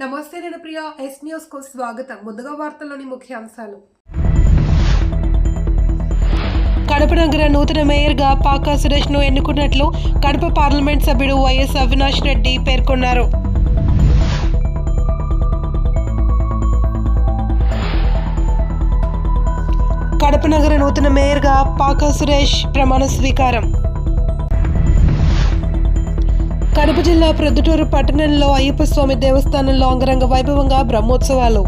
నమస్తే నేను ప్రియ ఎస్ న్యూస్కు స్వాగతం. ముందుగా వార్తల్లోని ముఖ్యాంశాలు. కడప నగర నూతన మేయర్గా పాకా సురేష్ను ఎన్నుకున్నట్లు కడప పార్లమెంట్ సభ్యుడు వైఎస్ అవినాష్ రెడ్డి పేర్కొన్నారు. కడప నగర నూతన మేయర్గా పాకా సురేష్ ప్రమాణ స్వీకారం. కడప జిల్లా ప్రొద్దుటూరు పట్టణంలో అయ్యప్ప స్వామి దేవస్థానంలో అంగరంగ వైభవంగా బ్రహ్మోత్సవాలు.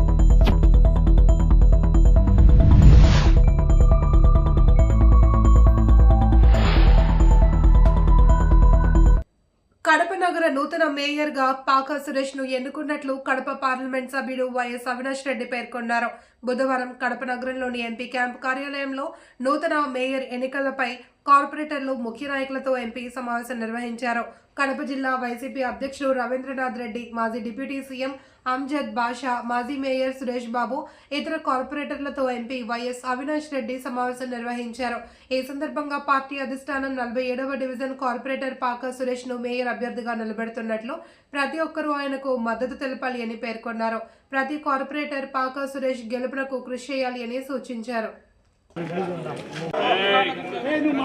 కడప నగర నూతన మేయర్గా పాకా సురేష్ను ఎన్నుకున్నట్లు కడప పార్లమెంట్ సభ్యుడు వైఎస్ అవినాష్ రెడ్డి పేర్కొన్నారు. బుధవారం కడప నగరంలోని ఎంపీ క్యాంప్ కార్యాలయంలో నూతన మేయర్ ఎన్నికలపై కార్పొరేటర్లు ముఖ్య నాయకులతో ఎంపీ సమావేశం నిర్వహించారు. కడప జిల్లా వైసీపీ అధ్యక్షుడు రవీంద్రనాథ్ రెడ్డి మాజీ డిప్యూటీ సీఎం అంజద్ బాషా మాజీ మేయర్ సురేష్ బాబు ఇతర కార్పొరేటర్లతో ఎంపీ వైఎస్ అవినాష్ రెడ్డి సమావేశం నిర్వహించారు. ఈ సందర్భంగా పార్టీ అధిష్టానం నలభై ఏడవ డివిజన్ కార్పొరేటర్ పాక సురేష్ను మేయర్ అభ్యర్థిగా నిలబెడుతున్నట్లు ప్రతి ఒక్కరూ ఆయనకు మద్దతు తెలపాలి అని పేర్కొన్నారు. ప్రతి కార్పొరేటర్ పాక సురేష్ గెలుపునకు కృషి చేయాలి అని సూచించారు.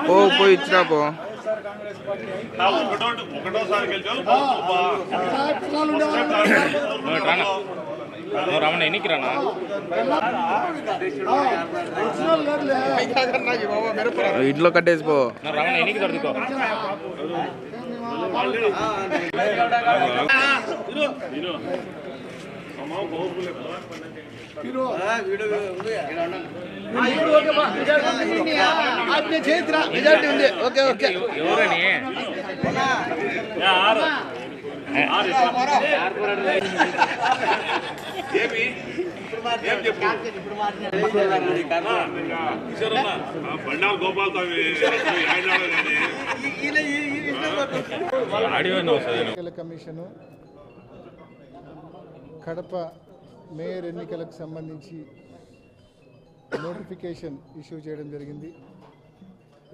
పో పోయి ఇచ్చిరా పో. ఒకటో రమణ ఎన్నికి రానా ఇంట్లో కట్టేసి పో. ఎన్నికి దొరుకుకో ఎవరని ఏమి ఏం చెప్పు బండారు గోపాల్ కమిషను కడప మేయర్ ఎన్నికలకు సంబంధించి నోటిఫికేషన్ ఇష్యూ చేయడం జరిగింది.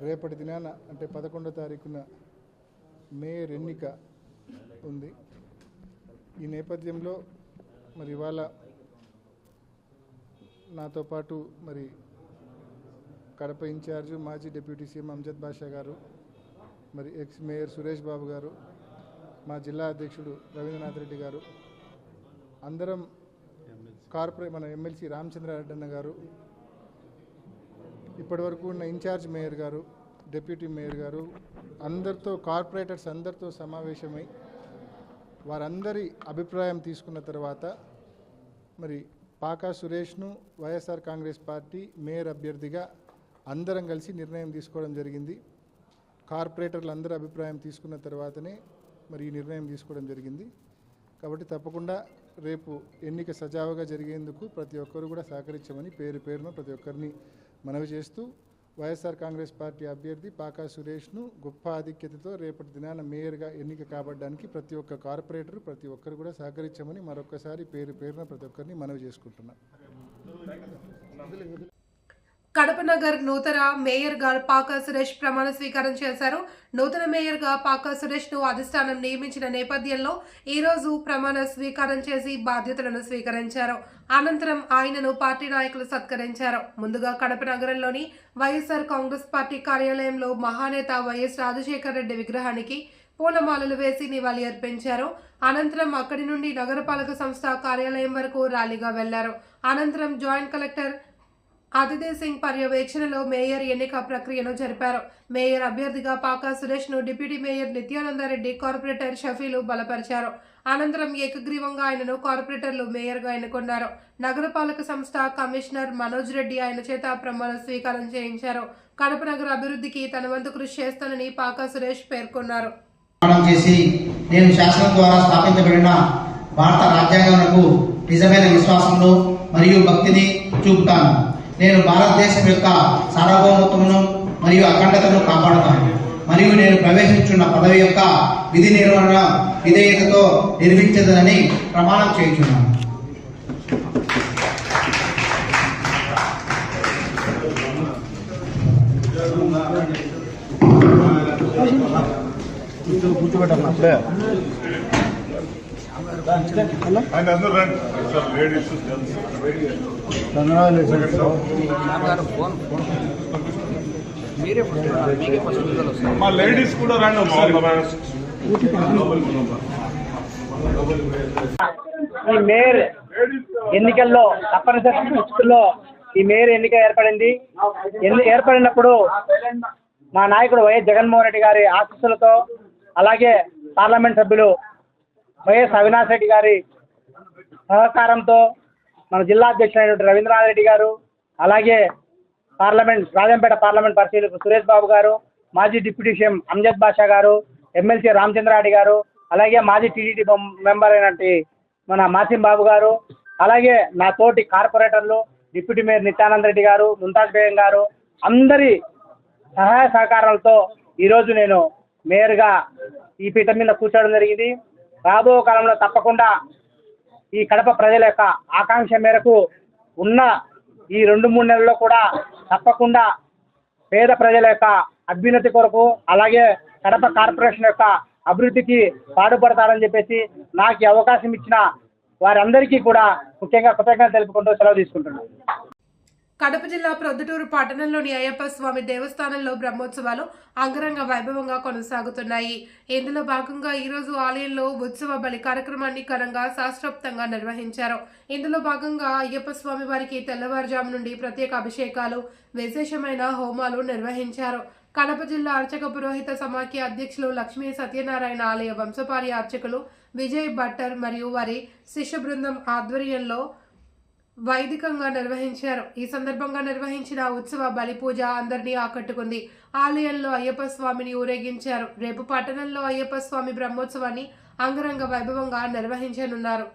రేపటి దినాన అంటే పదకొండో తారీఖున మేయర్ ఎన్నిక ఉంది. ఈ నేపథ్యంలో మరి ఇవాళ నాతో పాటు మరి కడప ఇన్ఛార్జు మాజీ డిప్యూటీ సీఎం అంజద్ బాషా గారు మరి ఎక్స్ మేయర్ సురేష్ బాబు గారు మా జిల్లా అధ్యక్షుడు రవీంద్రనాథ్ రెడ్డి గారు అందరం కార్పొరేట్ మన ఎమ్మెల్సీ రామచంద్రారెడ్డి అన్న గారు ఇప్పటివరకు ఉన్న ఇన్ఛార్జ్ మేయర్ గారు డిప్యూటీ మేయర్ గారు అందరితో కార్పొరేటర్స్ అందరితో సమావేశమై వారందరి అభిప్రాయం తీసుకున్న తర్వాత మరి పాకా సురేష్ను వైఎస్ఆర్ కాంగ్రెస్ పార్టీ మేయర్ అభ్యర్థిగా అందరం కలిసి నిర్ణయం తీసుకోవడం జరిగింది. కార్పొరేటర్లు అందరి అభిప్రాయం తీసుకున్న తర్వాతనే మరి ఈ నిర్ణయం తీసుకోవడం జరిగింది. కాబట్టి తప్పకుండా రేపు ఎన్నిక సజావుగా జరిగేందుకు ప్రతి ఒక్కరు కూడా సహకరించమని పేరు పేరున ప్రతి ఒక్కరిని మనవి చేస్తూ వైఎస్ఆర్ కాంగ్రెస్ పార్టీ అభ్యర్థి పాకా సురేష్ను గొప్ప ఆధిక్యతతో రేపటి దినాన మేయర్గా ఎన్నిక కాబడ్డానికి ప్రతి ఒక్క కార్పొరేటర్ ప్రతి ఒక్కరు కూడా సహకరించమని మరొకసారి పేరు పేరున ప్రతి ఒక్కరిని మనవి చేసుకుంటున్నాను కడప నగర్ నూతన మేయర్గా పాకా సురేష్ ప్రమాణ స్వీకారం చేశారు. నూతన మేయర్గా పాకా సురేష్ను అధిష్టానం నియమించిన నేపథ్యంలో ఈ రోజు ప్రమాణ స్వీకారం చేసి బాధ్యతలను స్వీకరించారు. అనంతరం ఆయనను పార్టీ నాయకులు సత్కరించారు. ముందుగా కడప నగరంలోని వైఎస్ఆర్ కాంగ్రెస్ పార్టీ కార్యాలయంలో మహానేత వైఎస్ రాజశేఖర రెడ్డి విగ్రహానికి పూలమాలలు వేసి నివాళి అర్పించారు. అనంతరం అక్కడి నుండి నగరపాలక సంస్థ కార్యాలయం వరకు ర్యాలీగా వెళ్ళారు. అనంతరం జాయింట్ కలెక్టర్ అతిథి సింగ్ పర్యవేక్షణలో మేయర్ ఎన్నిక ప్రక్రియను జరిపారు. మేయర్ అభ్యర్థిగా పాకా సురేష్ను డిప్యూటీ మేయర్ నిత్యానందరెడ్డి కార్పొరేటర్ షఫీలు బలపరిచారు. అనంతరం ఏకగ్రీవంగా ఆయనను కార్పొరేటర్లు మేయర్గా ఎన్నుకున్నారు. నగరపాలక సంస్థ కమిషనర్ మనోజ్ రెడ్డి ఆయన చేత ప్రమాణ స్వీకారం చేయించారు. కడప నగర అభివృద్ధికి తన వంతు కృషి చేస్తానని పాకా సురేష్ పేర్కొన్నారు. చేసి నేను శాసనం ద్వారా స్థాపించబడిన భారత రాజ్యాంగంకు నిజమైన విశ్వాసంలో మరియు భక్తిని చూపుతాను. నేను భారతదేశం యొక్క సార్వభౌమత్వమును మరియు అఖండతను కాపాడుతాను. మరియు నేను ప్రవేశించున్న పదవి యొక్క విధి నిర్వహణ విధేయతతో నిర్వహించదనని ప్రమాణం చేయించున్నాను. కూర్చోబెట్టాలి అప్పుడే రండి సార్ లేడీస్ జెంట్స్ మా లేడీస్ కూడా రండి ఈ మేయర్ ఎన్నికల్లో తప్పనిసరి పరిస్థితుల్లో ఈ మేయర్ ఎన్నిక ఏర్పడింది. ఎన్ని ఏర్పడినప్పుడు మా నాయకుడు వైఎస్ జగన్మోహన్ రెడ్డి గారి ఆశీస్సులతో అలాగే పార్లమెంట్ సభ్యులు వైఎస్ అవినాష్ రెడ్డి గారి సహకారంతో మన జిల్లా అధ్యక్షుడైనటువంటి రవీంద్రనాథ్ రెడ్డి గారు అలాగే పార్లమెంట్ రాజంపేట పార్లమెంట్ పరిశీలకు సురేష్ బాబు గారు మాజీ డిప్యూటీ సీఎం అంజద్ బాషా గారు ఎమ్మెల్సీ రామచంద్రారెడ్డి గారు అలాగే మాజీ టీడీటీ మెంబర్ అయినటువంటి మన మాసిం బాబు గారు అలాగే నా తోటి కార్పొరేటర్లు డిప్యూటీ మేయర్ నిత్యానంద్ రెడ్డి గారు ముంతాజ్ బేగం గారు అందరి సహాయ సహకారాలతో ఈరోజు నేను మేయర్గా ఈ పీఠం మీద కూర్చోవడం జరిగింది. రాబో కాలంలో తప్పకుండా ఈ కడప ప్రజల యొక్క ఆకాంక్ష మేరకు ఉన్న ఈ రెండు మూడు నెలల్లో కూడా తప్పకుండా పేద ప్రజల యొక్క అభ్యున్నతి కొరకు అలాగే కడప కార్పొరేషన్ యొక్క అభివృద్ధికి పాటుపడతారని చెప్పేసి నాకు అవకాశం ఇచ్చిన వారందరికీ కూడా ముఖ్యంగా కృతజ్ఞత తెలుపుకుంటూ సెలవు తీసుకుంటున్నాను. కడప జిల్లా ప్రొద్దుటూరు పట్టణంలోని అయ్యప్ప స్వామి దేవస్థానంలో బ్రహ్మోత్సవాలు అంగరంగ వైభవంగా కొనసాగుతున్నాయి. ఇందులో భాగంగా ఈరోజు ఆలయంలో ఉత్సవ బలి కార్యక్రమాన్ని ఘనంగా శాస్త్రోక్తంగా నిర్వహించారు. ఇందులో భాగంగా అయ్యప్ప స్వామి వారికి తెల్లవారుజాము నుండి ప్రత్యేక అభిషేకాలు విశేషమైన హోమాలు నిర్వహించారు. కడప జిల్లా అర్చక పురోహిత సమాఖ్య అధ్యక్షులు లక్ష్మీ సత్యనారాయణ ఆలయ వంశపార్య అర్చకులు విజయ్ భట్టర్ మరియు వారి శిష్య బృందం ఆధ్వర్యంలో వైదికంగా నిర్వహించారు. ఈ సందర్భంగా నిర్వహించిన ఉత్సవ బలి పూజ అందరినీ ఆకట్టుకుంది. ఆలయంలో అయ్యప్ప స్వామిని ఊరేగించారు. రేపు పట్టణంలో అయ్యప్ప స్వామి బ్రహ్మోత్సవాన్ని అంగరంగ వైభవంగా నిర్వహించనున్నారు.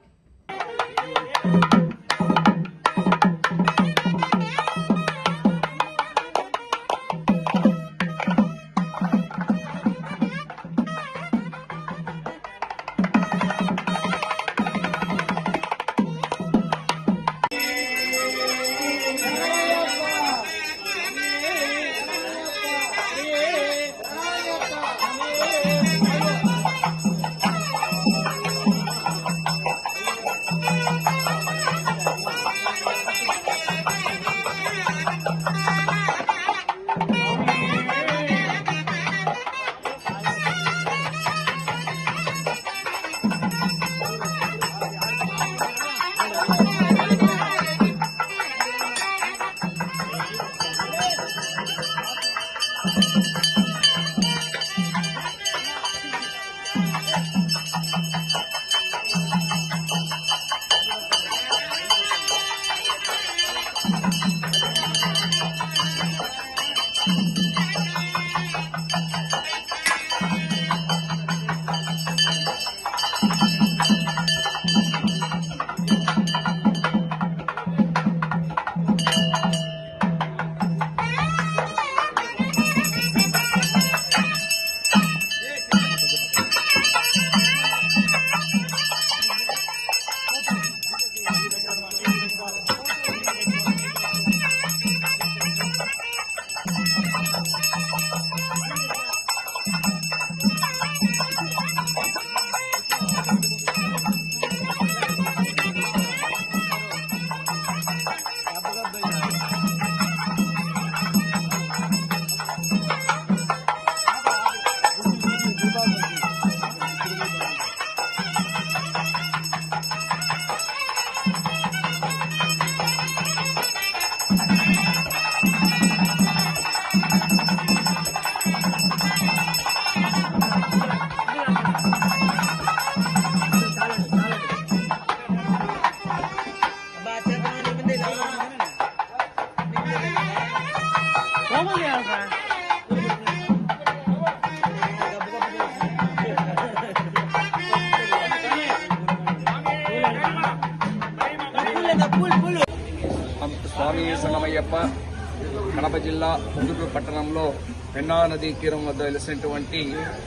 పెన్నా నదీ తీరం వద్ద వెలిసినటువంటి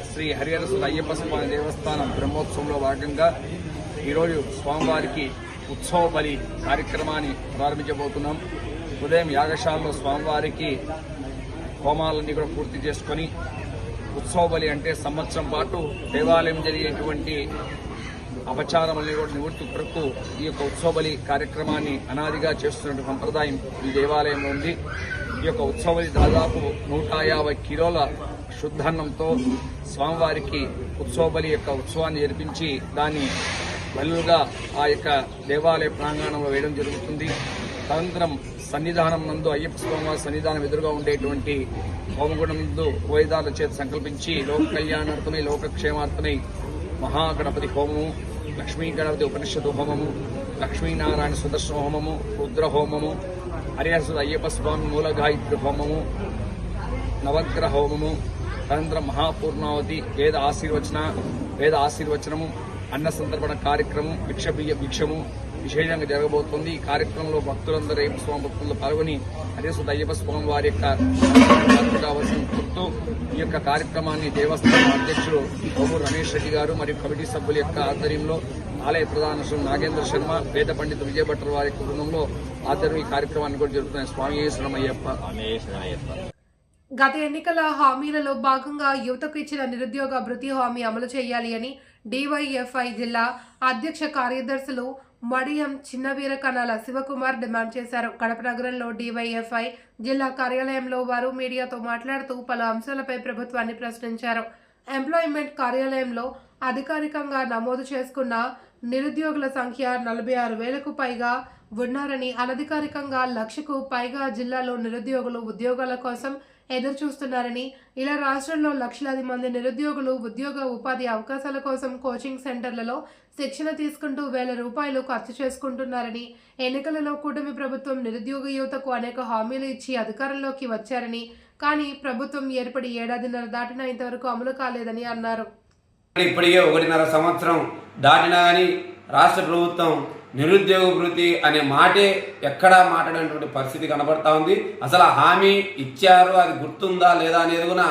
శ్రీ హరిహరసుల అయ్యప్ప స్వామి దేవస్థానం బ్రహ్మోత్సవంలో భాగంగా ఈరోజు స్వామివారికి ఉత్సవ బలి కార్యక్రమాన్ని ప్రారంభించబోతున్నాం. ఉదయం యాగశాలలో స్వామివారికి హోమాలన్నీ కూడా పూర్తి చేసుకొని ఉత్సవ బలి అంటే సంవత్సరం పాటు దేవాలయం జరిగేటువంటి అపచారముల్ని కూడా నివృత్తి కొరకు ఈ యొక్క ఉత్సవ బలి కార్యక్రమాన్ని అనాదిగా చేస్తున్నటువంటి సంప్రదాయం ఈ దేవాలయంలో ఉంది. ఈ యొక్క ఉత్సవం దాదాపు నూట యాభై కిలోల శుద్ధాన్నంతో స్వామివారికి ఉత్సవబలి యొక్క ఉత్సవాన్ని జరిపించి దాన్ని బలుగా ఆ యొక్క దేవాలయ ప్రాంగణంలో వేయడం జరుగుతుంది. తదనంతరం సన్నిధానం నందు అయ్యప్ప స్వామివారి సన్నిధానం ఎదురుగా ఉండేటువంటి హోమగుణం నందు వేదాల చేత సంకల్పించి లోక కళ్యాణార్థమై లోకక్షేమార్థమై మహాగణపతి హోమము లక్ష్మీ గణపతి ఉపనిషత్తు హోమము లక్ష్మీనారాయణ సుదర్శన హోమము రుద్ర హోమము హరిహర్సుడు అయ్యప్ప స్వామి మూల గాయత్రి హోమము నవగ్రహ హోమము తదనంతరం మహాపూర్ణావతి వేద ఆశీర్వచన వేద ఆశీర్వచనము అన్న సందర్భణ కార్యక్రమం భిక్ష బియ్య భిక్షము విశేషంగా జరగబోతోంది. ఈ కార్యక్రమంలో భక్తులందరూ అయ్యప్ప స్వామి భక్తులు పాల్గొని హరిసుత అయ్యప్ప స్వామి వారి యొక్క కావాల్సిన కోరుతూ ఈ యొక్క కార్యక్రమాన్ని దేవస్థానం అధ్యక్షుడు కోమూరు రమేష్ రెడ్డి గారు మరియు కమిటీ సభ్యుల యొక్క ఆధ్వర్యంలో ఆలయ ప్రధాన శ్రీ నాగేంద్ర శర్మ వేద పండిత విజయభట్ల వారి బృందంలో ఆధ్వర్యం ఈ కార్యక్రమాన్ని కూడా జరుగుతున్నాయి స్వామి శరణమయ్యప్ప. గత ఎన్నికల హామీలలో భాగంగా యువతకు ఇచ్చిన నిరుద్యోగ భృతి హామీ అమలు చేయాలి అని డివైఎఫ్ఐ జిల్లా అధ్యక్ష కార్యదర్శులు మడియం చిన్నవీర కణాల శివకుమార్ డిమాండ్ చేశారు. కడప నగరంలో డివైఎఫ్ఐ జిల్లా కార్యాలయంలో వారు మీడియాతో మాట్లాడుతూ పలు అంశాలపై ప్రభుత్వాన్ని ప్రశ్నించారు. ఎంప్లాయ్మెంట్ కార్యాలయంలో అధికారికంగా నమోదు చేసుకున్న నిరుద్యోగుల సంఖ్య నలభై ఆరు వేలకు పైగా ఉన్నారని అనధికారికంగా లక్షకు పైగా జిల్లాలో నిరుద్యోగులు ఉద్యోగాల కోసం ఎదురు చూస్తున్నారని ఇలా రాష్ట్రంలో లక్షలాది మంది నిరుద్యోగులు ఉద్యోగ ఉపాధి అవకాశాల కోసం కోచింగ్ సెంటర్లలో శిక్షణ తీసుకుంటూ వేల రూపాయలు ఖర్చు చేసుకుంటున్నారని ఎన్నికలలో కూటమి ప్రభుత్వం నిరుద్యోగ యువతకు అనేక హామీలు ఇచ్చి అధికారంలోకి వచ్చారని కానీ ప్రభుత్వం ఏర్పడి ఏడాదిన్నర దాటినా ఇంతవరకు అమలు కాలేదని అన్నారు. ఇప్పటికే ఒకటిన్నర సంవత్సరం దాటినా కానీ రాష్ట్ర ప్రభుత్వం నిరుద్యోగ వృత్తి అనే మాటే ఎక్కడా మాట్లాడేటువంటి పరిస్థితి కనబడతా ఉంది. అసలు ఆ హామీ ఇచ్చారు అది గుర్తుందా లేదా అనేది కూడా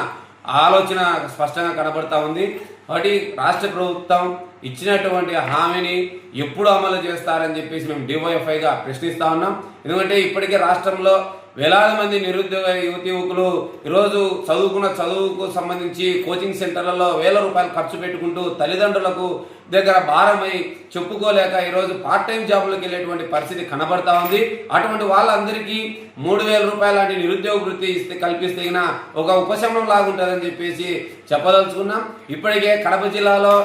ఆలోచన స్పష్టంగా కనబడతా ఉంది. కాబట్టి రాష్ట్ర ప్రభుత్వం ఇచ్చినటువంటి హామీని ఎప్పుడు అమలు చేస్తారని చెప్పేసి మేము డివైఎఫ్ఐగా ప్రశ్నిస్తా ఉన్నాం. ఎందుకంటే ఇప్పటికే రాష్ట్రంలో వేలాది మంది నిరుద్యోగ యువతి యువకులు ఈరోజు చదువుకున్న చదువుకు సంబంధించి కోచింగ్ సెంటర్లలో వేల రూపాయలు ఖర్చు పెట్టుకుంటూ తల్లిదండ్రులకు దగ్గర భారమై చెప్పుకోలేక ఈరోజు పార్ట్ టైం జాబ్లకు వెళ్ళేటువంటి పరిస్థితి కనబడతా ఉంది. అటువంటి వాళ్ళందరికీ మూడు వేల రూపాయల లాంటి నిరుద్యోగ వృత్తి ఇస్తే కల్పిస్తే ఒక ఉపశమనం లాగుంటుందని చెప్పేసి చెప్పదలుచుకున్నాం. ఇప్పటికే కడప జిల్లాలో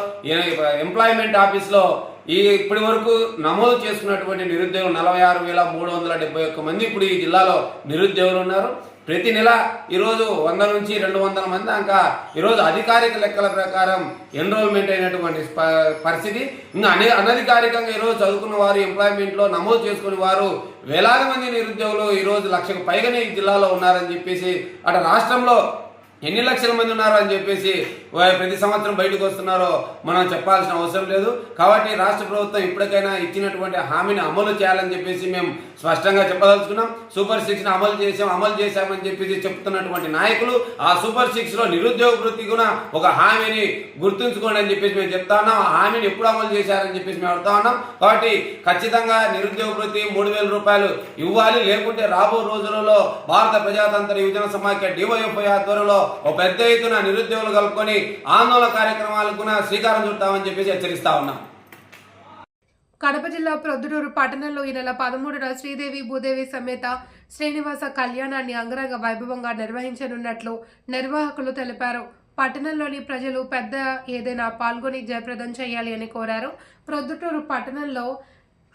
ఎంప్లాయ్మెంట్ ఆఫీస్లో ఈ ఇప్పటి వరకు నమోదు చేసుకున్నటువంటి నిరుద్యోగులు నలభై ఆరు వేల మూడు వందల డెబ్బై ఒక్క మంది ఇప్పుడు ఈ జిల్లాలో నిరుద్యోగులు ఉన్నారు. ప్రతి నెల ఈరోజు వంద నుంచి రెండు వందల మంది దాకా ఈరోజు అధికారిక లెక్కల ప్రకారం ఎన్రోల్మెంట్ అయినటువంటి పరిస్థితి. ఇంకా అనే అనధికారికంగా ఈరోజు చదువుకున్న వారు ఎంప్లాయ్మెంట్లో నమోదు చేసుకుని వారు వేలాది మంది నిరుద్యోగులు ఈరోజు లక్షకు పైగానే ఈ జిల్లాలో ఉన్నారని చెప్పేసి అటు రాష్ట్రంలో ఎన్ని లక్షల మంది ఉన్నారు అని చెప్పేసి ప్రతి సంవత్సరం బయటకు వస్తున్నారో మనం చెప్పాల్సిన అవసరం లేదు. కాబట్టి రాష్ట్ర ప్రభుత్వం ఇప్పటికైనా ఇచ్చినటువంటి హామీని అమలు చేయాలని చెప్పేసి మేము స్పష్టంగా చెప్పదలుచుకున్నాం. సూపర్ సిక్స్ని అమలు చేసాం అమలు చేశామని చెప్పేసి చెప్తున్నటువంటి నాయకులు ఆ సూపర్ సిక్స్లో నిరుద్యోగ వృత్తి కూడా ఒక హామీని గుర్తుంచుకోండి అని చెప్పేసి మేము చెప్తా ఉన్నాం. ఆ హామీని ఎప్పుడు అమలు చేశారని చెప్పేసి మేము అడుగుతా ఉన్నాం. కాబట్టి ఖచ్చితంగా నిరుద్యోగ వృత్తి మూడు వేల రూపాయలు ఇవ్వాలి. లేకుంటే రాబో రోజులలో భారత ప్రజాతంత్ర యువజన సమాఖ్య డివైఎఫ్ఐ ఆధ్వర్యంలో ఒక పెద్ద ఎత్తున నిరుద్యోగులు కలుపుకొని ఆందోళన కార్యక్రమాలకు శ్రీకారం చుడతామని చెప్పేసి హెచ్చరిస్తా ఉన్నాం. కడప జిల్లా ప్రొద్దుటూరు పట్టణంలో ఈ నెల పదమూడున శ్రీదేవి భూదేవి సమేత శ్రీనివాస కళ్యాణాన్ని అంగరంగ వైభవంగా నిర్వహించనున్నట్లు నిర్వాహకులు తెలిపారు. పట్టణంలోని ప్రజలు పెద్ద ఏదైనా పాల్గొని జయప్రదం చేయాలి అని కోరారు. ప్రొద్దుటూరు పట్టణంలో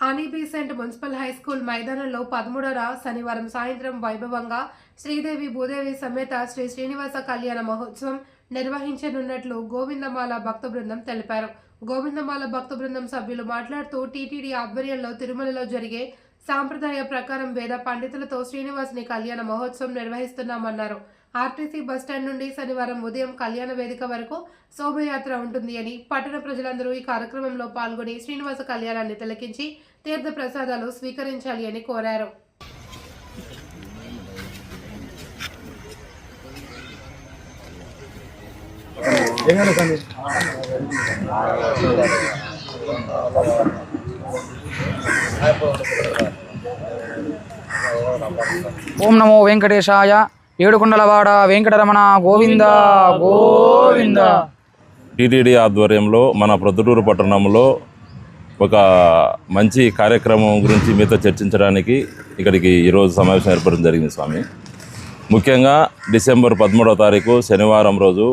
అనిబీసెంట్ మున్సిపల్ హై స్కూల్ మైదానంలో పదమూడవ శనివారం సాయంత్రం వైభవంగా శ్రీదేవి భూదేవి సమేత శ్రీ శ్రీనివాస కళ్యాణ మహోత్సవం నిర్వహించనున్నట్లు గోవిందమాల భక్త బృందం తెలిపారు. గోవిందమాల భక్త బృందం సభ్యులు మాట్లాడుతూ టీటీడీ ఆధ్వర్యంలో తిరుమలలో జరిగే సాంప్రదాయ ప్రకారం వేద పండితులతో శ్రీనివాసుని కళ్యాణ మహోత్సవం నిర్వహిస్తున్నామన్నారు. ఆర్టీసీ బస్టాండ్ నుండి శనివారం ఉదయం కళ్యాణ వేదిక వరకు శోభయాత్ర ఉంటుంది అని పట్టణ ప్రజలందరూ ఈ కార్యక్రమంలో పాల్గొని శ్రీనివాస కళ్యాణాన్ని తిలకించి తీర్థ ప్రసాదాలు స్వీకరించాలి అని కోరారు. ఓం నమో వెంకటేశాయ ఏడుకొండలవాడ వెంకటరమణ గోవింద గోవింద. టీటీడీ ఆధ్వర్యంలో మన ప్రొద్దుటూరు పట్టణంలో ఒక మంచి కార్యక్రమం గురించి మీతో చర్చించడానికి ఇక్కడికి ఈరోజు సమావేశం ఏర్పడడం జరిగింది స్వామి. ముఖ్యంగా డిసెంబర్ పదమూడవ తారీఖు శనివారం రోజు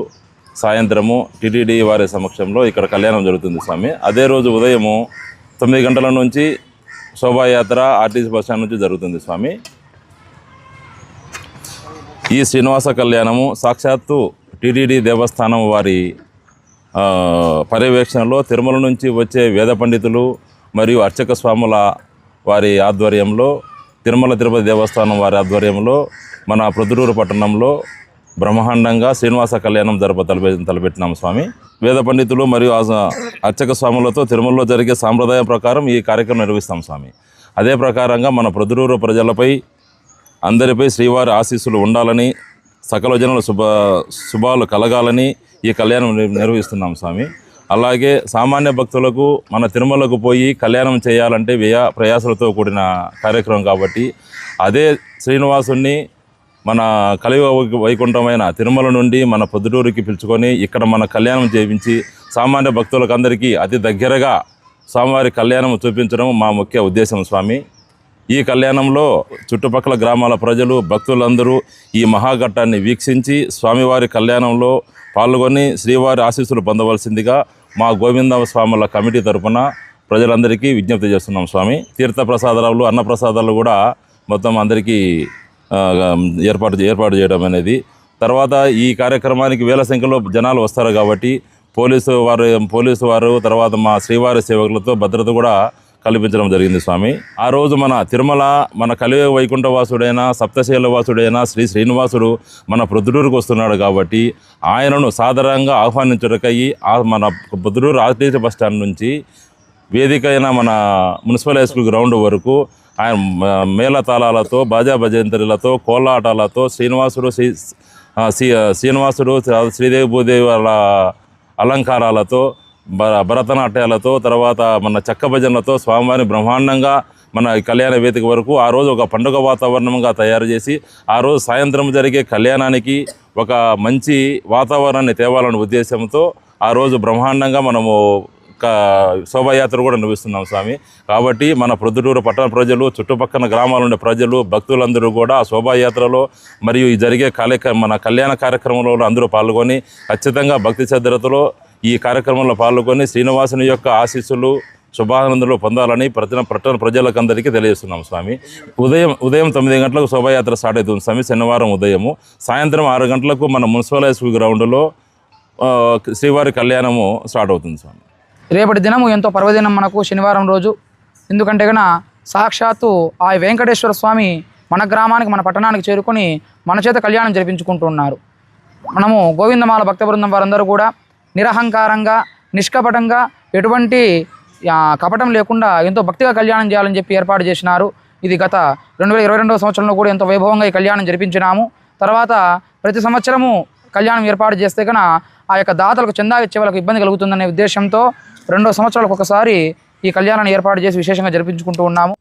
సాయంత్రము టిటిడి వారి సమక్షంలో ఇక్కడ కళ్యాణం జరుగుతుంది స్వామి. అదే రోజు ఉదయము తొమ్మిది గంటల నుంచి శోభాయాత్ర ఆర్టీసీ బస్ స్టాండ్ నుంచి జరుగుతుంది స్వామి. ఈ శ్రీనివాస కళ్యాణము సాక్షాత్తు టిటిడి దేవస్థానం వారి పర్యవేక్షణలో తిరుమల నుంచి వచ్చే వేద పండితులు మరియు అర్చక స్వాముల వారి ఆధ్వర్యంలో తిరుమల తిరుపతి దేవస్థానం వారి ఆధ్వర్యంలో మన ప్రొద్దుటూరు పట్టణంలో బ్రహ్మాండంగా శ్రీనివాస కళ్యాణం జరప తలపె తలపెట్టినాం స్వామి. వేద పండితులు మరియు అర్చక స్వాములతో తిరుమలలో జరిగే సాంప్రదాయం ప్రకారం ఈ కార్యక్రమం నిర్వహిస్తాం స్వామి. అదే ప్రకారంగా మన ప్రొద్దుటూరు ప్రజలపై అందరిపై శ్రీవారి ఆశీస్సులు ఉండాలని సకల జనుల శుభ శుభాలు కలగాలని ఈ కళ్యాణం నిర్వహిస్తున్నాం స్వామి. అలాగే సామాన్య భక్తులకు మన తిరుమలకు పోయి కళ్యాణం చేయాలంటే వ్యయ ప్రయాసలతో కూడిన కార్యక్రమం కాబట్టి అదే శ్రీనివాసుని మన కలియుగ వైకుంఠమైన తిరుమల నుండి మన పొద్దుటూరుకి పిలుచుకొని ఇక్కడ మన కళ్యాణం చేయించి సామాన్య భక్తులకు అందరికీ అతి దగ్గరగా స్వామివారి కళ్యాణం చూపించడం మా ముఖ్య ఉద్దేశం స్వామి. ఈ కళ్యాణంలో చుట్టుపక్కల గ్రామాల ప్రజలు భక్తులందరూ ఈ మహాఘట్టాన్ని వీక్షించి స్వామివారి కళ్యాణంలో పాల్గొని శ్రీవారి ఆశీస్సులు పొందవలసిందిగా మా గోవింద స్వాముల కమిటీ తరఫున ప్రజలందరికీ విజ్ఞప్తి చేస్తున్నాం స్వామి. తీర్థ ప్రసాదాలు కూడా మొత్తం అందరికీ ఏర్పాటు ఏర్పాటు చేయడం అనేది. తర్వాత ఈ కార్యక్రమానికి వేల సంఖ్యలో జనాలు వస్తారు కాబట్టి పోలీసు వారు పోలీసు వారు తర్వాత మా శ్రీవారి సేవకులతో భద్రత కూడా కల్పించడం జరిగింది స్వామి. ఆ రోజు మన తిరుమల మన కలియుగ వైకుంఠవాసుడైన సప్తశైలవాసుడైన శ్రీ శ్రీనివాసుడు మన ప్రొద్దుటూరుకు వస్తున్నాడు కాబట్టి ఆయనను సాధారణంగా ఆహ్వానించడకయ్యి ఆ మన ప్రొద్దుటూరు ఆర్టీసీ బస్ స్టాండ్ నుంచి వేదిక అయిన మన మున్సిపల్ హై స్కూల్ గ్రౌండ్ వరకు ఆయన మేళతాళాలతో బాజా భజంత్రులతో కోలాటాలతో శ్రీనివాసుడు శ్రీ శ్రీ శ్రీనివాసుడు శ్రీదేవి భూదేవి వాళ్ళ అలంకారాలతో భ భరతనాట్యాలతో తర్వాత మన చెక్క భజనలతో స్వామివారిని బ్రహ్మాండంగా మన కళ్యాణ వేదిక వరకు ఆ రోజు ఒక పండుగ వాతావరణంగా తయారు చేసి ఆ రోజు సాయంత్రం జరిగే కళ్యాణానికి ఒక మంచి వాతావరణాన్ని తేవాలనే ఉద్దేశంతో ఆ రోజు బ్రహ్మాండంగా మనము శోభాయాత్ర కూడా నిర్వహిస్తున్నాం స్వామి. కాబట్టి మన ప్రొద్దుటూరు పట్టణ ప్రజలు చుట్టుపక్కల గ్రామాలు ఉండే ప్రజలు భక్తులందరూ కూడా ఆ శోభాయాత్రలో మరియు ఈ జరిగే కార్యక్రమ మన కళ్యాణ కార్యక్రమంలో అందరూ పాల్గొని ఖచ్చితంగా భక్తి శ్రద్ధలతో ఈ కార్యక్రమంలో పాల్గొని శ్రీనివాసుని యొక్క ఆశీస్సులు శుభానందులు పొందాలని ప్రతి పట్టణ ప్రజలకందరికీ తెలియజేస్తున్నాం స్వామి. ఉదయం ఉదయం తొమ్మిది గంటలకు శోభాయాత్ర స్టార్ట్ అవుతుంది స్వామి శనివారం ఉదయము. సాయంత్రం ఆరు గంటలకు మన మున్సిపల్ హై స్కూల్ గ్రౌండ్లో శ్రీవారి కళ్యాణము స్టార్ట్ అవుతుంది స్వామి. రేపటి దినము ఎంతో పర్వదినం మనకు శనివారం రోజు. ఎందుకంటే గన సాక్షాత్తు ఆ వెంకటేశ్వర స్వామి మన గ్రామానికి మన పట్టణానికి చేరుకొని మన చేత కళ్యాణం జరిపించుకుంటున్నారు. మనము గోవిందమాల భక్త బృందం వారందరూ కూడా నిరహంకారంగా నిష్కపటంగా ఎటువంటి కపటం లేకుండా ఎంతో భక్తిగా కళ్యాణం చేయాలని చెప్పి ఏర్పాటు చేసినారు. ఇది గత రెండు వేల ఇరవై రెండవ సంవత్సరంలో కూడా ఎంతో వైభవంగా ఈ కళ్యాణం జరిపించినాము. తర్వాత ప్రతి సంవత్సరము కళ్యాణం ఏర్పాటు చేస్తే కన ఆ యొక్క దాతలకు చందా ఇచ్చే వాళ్ళకి ఇబ్బంది కలుగుతుందనే ఉద్దేశంతో రెండో సంవత్సరాలకు ఒకసారి ఈ కళ్యాణాన్ని ఏర్పాటు చేసి విశేషంగా జరిపించుకుంటూ ఉన్నాము.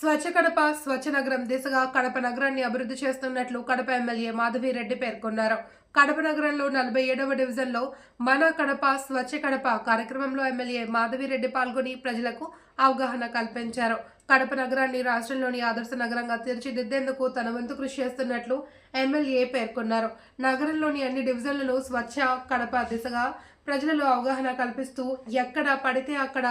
స్వచ్ఛ కడప స్వచ్ఛ నగరం దిశగా కడప నగరాన్ని అభివృద్ధి చేస్తున్నట్లు కడప ఎమ్మెల్యే మాధవిరెడ్డి పేర్కొన్నారు. కడప నగరంలో నలభై ఏడవ డివిజన్లో మన కడప స్వచ్ఛ కడప కార్యక్రమంలో ఎమ్మెల్యే మాధవిరెడ్డి పాల్గొని ప్రజలకు అవగాహన కల్పించారు. కడప నగరాన్ని రాష్ట్రంలోని ఆదర్శ నగరంగా తీర్చిదిద్దేందుకు తన వంతు కృషి చేస్తున్నట్లు ఎమ్మెల్యే పేర్కొన్నారు. నగరంలోని అన్ని డివిజన్లను స్వచ్ఛ కడప దిశగా ప్రజలలో అవగాహన కల్పిస్తూ ఎక్కడ పడితే అక్కడ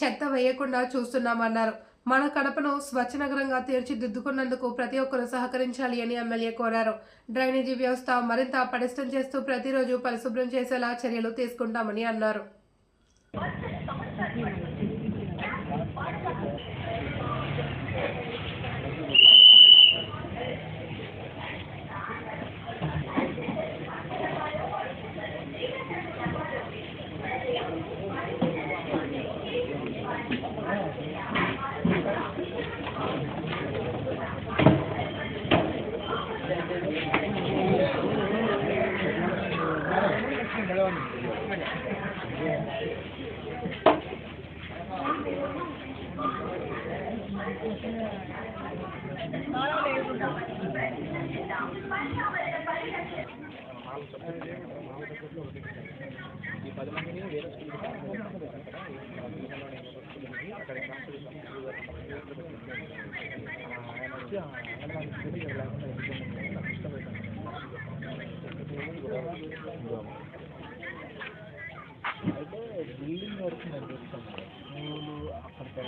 చెత్త వేయకుండా చూస్తున్నామన్నారు. మన కడపను స్వచ్ఛ నగరంగా తీర్చిదిద్దుకున్నందుకు ప్రతి ఒక్కరూ సహకరించాలి అని ఎమ్మెల్యే కోరారు. డ్రైనేజీ వ్యవస్థ మరింత పటిష్టం చేస్తూ ప్రతిరోజు పరిశుభ్రం చేసేలా చర్యలు తీసుకుంటామని అన్నారు. వేరే స్కూల్ అక్కడ అయితే బిల్డింగ్ వరకు నేను చూస్తాను మూడు అక్కడ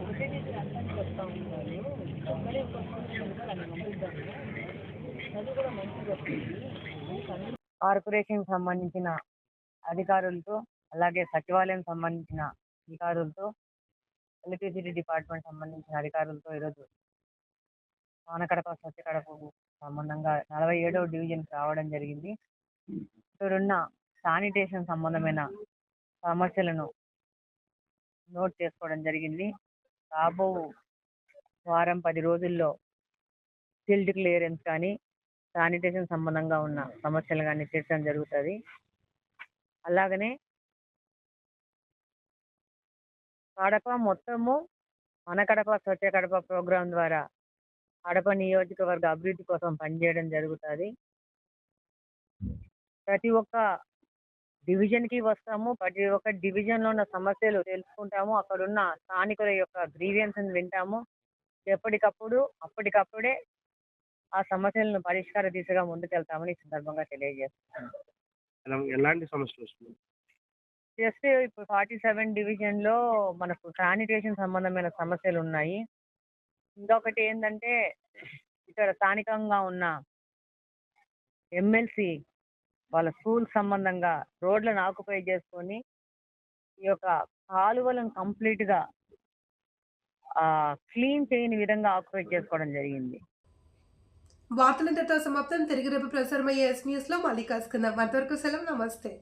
ఒకటే చెప్తా ఉన్నారు అందరూ ఒక పంపిద్దాము కార్పొరేషన్ సంబంధించిన అధికారులతో అలాగే సచివాలయం సంబంధించిన అధికారులతో ఎలక్ట్రిసిటీ డిపార్ట్మెంట్ సంబంధించిన అధికారులతో ఈరోజు ఆనకడప సత్యకడపకు సంబంధంగా నలభై ఏడవ డివిజన్కి రావడం జరిగింది. ఇక్కడున్న శానిటేషన్ సంబంధమైన సమస్యలను నోట్ చేసుకోవడం జరిగింది. రాబో వారం పది రోజుల్లో ఫీల్డ్ క్లియరెన్స్ కానీ శానిటేషన్ సంబంధంగా ఉన్న సమస్యలు కానీ తీర్చడం జరుగుతుంది. అలాగనే కడప మొత్తము మన కడప స్వచ్ఛ కడప ప్రోగ్రాం ద్వారా కడప నియోజకవర్గ అభివృద్ధి కోసం పనిచేయడం జరుగుతుంది. ప్రతి ఒక్క డివిజన్కి వస్తాము ప్రతి ఒక్క డివిజన్లో ఉన్న సమస్యలు తెలుసుకుంటాము అక్కడున్న స్థానికుల యొక్క గ్రీవియన్స్ని వింటాము. ఎప్పటికప్పుడు అప్పటికప్పుడే ఆ సమస్యలను పరిష్కార దిశగా ముందుకెళ్తామని సందర్భంగా తెలియజేస్తున్నాను. ఎలాంటి సమస్యలు వస్తుంది జస్ట్ ఇప్పుడు ఫార్టీ సెవెన్ డివిజన్లో మనకు శానిటేషన్ సంబంధమైన సమస్యలు ఉన్నాయి ఇంకొకటి ఏంటంటే ఇక్కడ స్థానికంగా ఉన్న ఎమ్మెల్సీ వాళ్ళ స్కూల్ సంబంధంగా రోడ్లను ఆక్యుపై చేసుకొని ఈ యొక్క కాలువలను కంప్లీట్గా క్లీన్ చేయని విధంగా ఆక్యుపై చేసుకోవడం జరిగింది. వార్తలంతటా సమాప్తం. తిరిగి రేపు ప్రసారమయ్యే ఎస్ న్యూస్లో మళ్ళీ కలుసుకుందాం అంతవరకు సెలవు. నమస్తే.